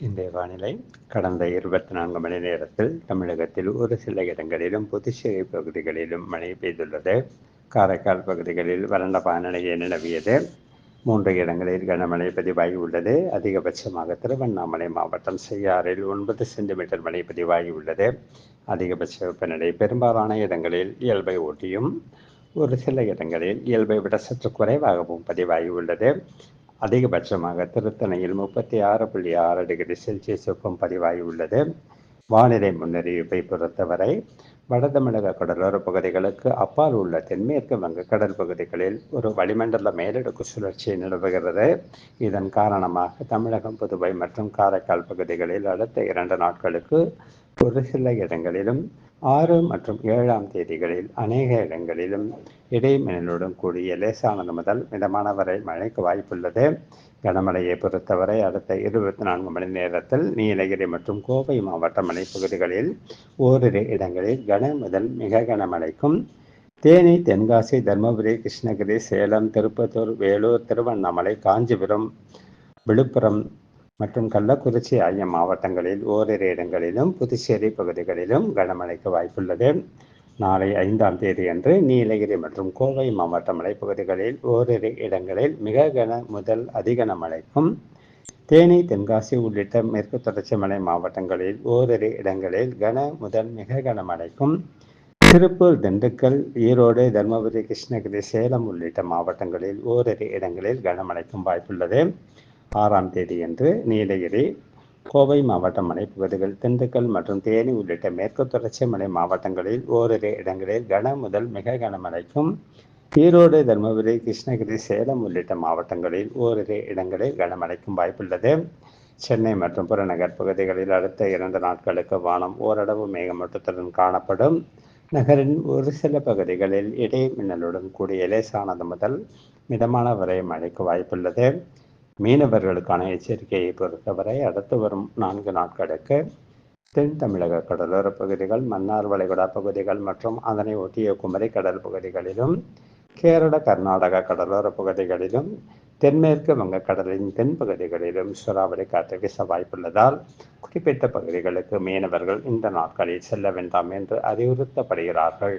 இந்திய வானிலை கடந்த இருபத்தி நான்கு மணி நேரத்தில் தமிழகத்தில் ஒரு சில இடங்களிலும் புதுச்சேரி பகுதிகளிலும் மழை பெய்துள்ளது. காரைக்கால் பகுதிகளில் வறண்ட வானிலையை நிலவியது. மூன்று இடங்களில் கனமழை பதிவாகி உள்ளது அதிகபட்சமாக திருவண்ணாமலை மாவட்டம் செய்யாறில் ஒன்பது சென்டிமீட்டர் மழை பதிவாகி உள்ளது அதிகபட்ச வெப்பநிலை பெரும்பாலான இடங்களில் இயல்பை ஒட்டியும் ஒரு சில இடங்களில் இயல்பை விட சற்று குறைவாகவும் பதிவாகி உள்ளது அதிகபட்சமாக திருத்தணையில் முப்பத்தி ஆறு புள்ளி ஆறு டிகிரி செல்சியஸ் வெப்பம் பதிவாகி உள்ளது. வானிலை முன்னறிவிப்பை பொறுத்தவரை வட தமிழக கடலோர பகுதிகளுக்கு அப்பால் உள்ள தென்மேற்கு வங்கக்கடல் பகுதிகளில் ஒரு வளிமண்டல மேலடுக்கு சுழற்சி நிலவுகிறது. இதன் காரணமாக தமிழகம் புதுவை மற்றும் காரைக்கால் பகுதிகளில் அடுத்த இரண்டு நாட்களுக்கு ஒரு சில இடங்களிலும் ஆறு மற்றும் ஏழாம் தேதிகளில் அநேக இடங்களிலும் இடைமின்னலுடன் கூடிய லேசானது முதல் மிதமான வரை மழைக்கு வாய்ப்புள்ளது. கனமழையை பொறுத்தவரை அடுத்த இருபத்தி நான்கு மணி நேரத்தில் நீலகிரி மற்றும் கோவை மாவட்ட மலைப்பகுதிகளில் ஓரிரு இடங்களில் கன முதல் மிக கனமழைக்கும் தேனி தென்காசி தருமபுரி கிருஷ்ணகிரி சேலம் திருப்பத்தூர் வேலூர் திருவண்ணாமலை காஞ்சிபுரம் விழுப்புரம் மற்றும் கள்ளக்குறிச்சி ஆகிய மாவட்டங்களில் ஓரிரு இடங்களிலும் புதுச்சேரி பகுதிகளிலும் கனமழைக்கு வாய்ப்புள்ளது. நாளை ஐந்தாம் தேதி அன்று நீலகிரி மற்றும் கோவை மாவட்ட மலைப்பகுதிகளில் ஓரிரு இடங்களில் மிக கன முதல் அதிகன மழைக்கும். தேனி தென்காசி உள்ளிட்ட மேற்கு தொடர்ச்சி மலை மாவட்டங்களில் ஓரிரு இடங்களில் கன முதல் மிக கனமழைக்கும் திருப்பூர் திண்டுக்கல் ஈரோடு தருமபுரி கிருஷ்ணகிரி சேலம் உள்ளிட்ட மாவட்டங்களில் ஓரிரு இடங்களில் கனமழைக்கும் வாய்ப்புள்ளது. ஆறாம் தேதியன்று நீலகிரி கோவை மாவட்ட மலைப்பகுதிகள் திண்டுக்கல் மற்றும் தேனி உள்ளிட்ட மேற்கு தொடர்ச்சி மலை மாவட்டங்களில் ஓரிரு இடங்களில் கன முதல் மிக கனமழைக்கும் ஈரோடு தருமபுரி கிருஷ்ணகிரி சேலம் உள்ளிட்ட மாவட்டங்களில் ஓரிரு இடங்களில் கனமழைக்கும் வாய்ப்புள்ளது. சென்னை மற்றும் புறநகர் பகுதிகளில் அடுத்த இரண்டு நாட்களுக்கு வானம் ஓரளவு மேகமூட்டத்துடன் காணப்படும். நகரின் ஒரு சில பகுதிகளில் இடை மின்னலுடன் கூடிய லேசானது முதல் மிதமான வரை மழைக்கு வாய்ப்புள்ளது. மீனவர்களுக்கான எச்சரிக்கையை பொறுத்தவரை அடுத்து வரும் நான்கு நாட்களுக்கு தென் தமிழக கடலோர பகுதிகள் மன்னார் வளைகுடா பகுதிகள் மற்றும் அதனை ஒட்டிய குமரி கடல் பகுதிகளிலும் கேரள கர்நாடக கடலோர பகுதிகளிலும் தென்மேற்கு வங்கக்கடலின் தென் பகுதிகளிலும் சூறாவளி காற்று வீச வாய்ப்புள்ளதால் குறிப்பிட்ட பகுதிகளுக்கு மீனவர்கள் இந்த நாட்களில் செல்ல வேண்டாம் என்று அறிவுறுத்தப்படுகிறார்கள்.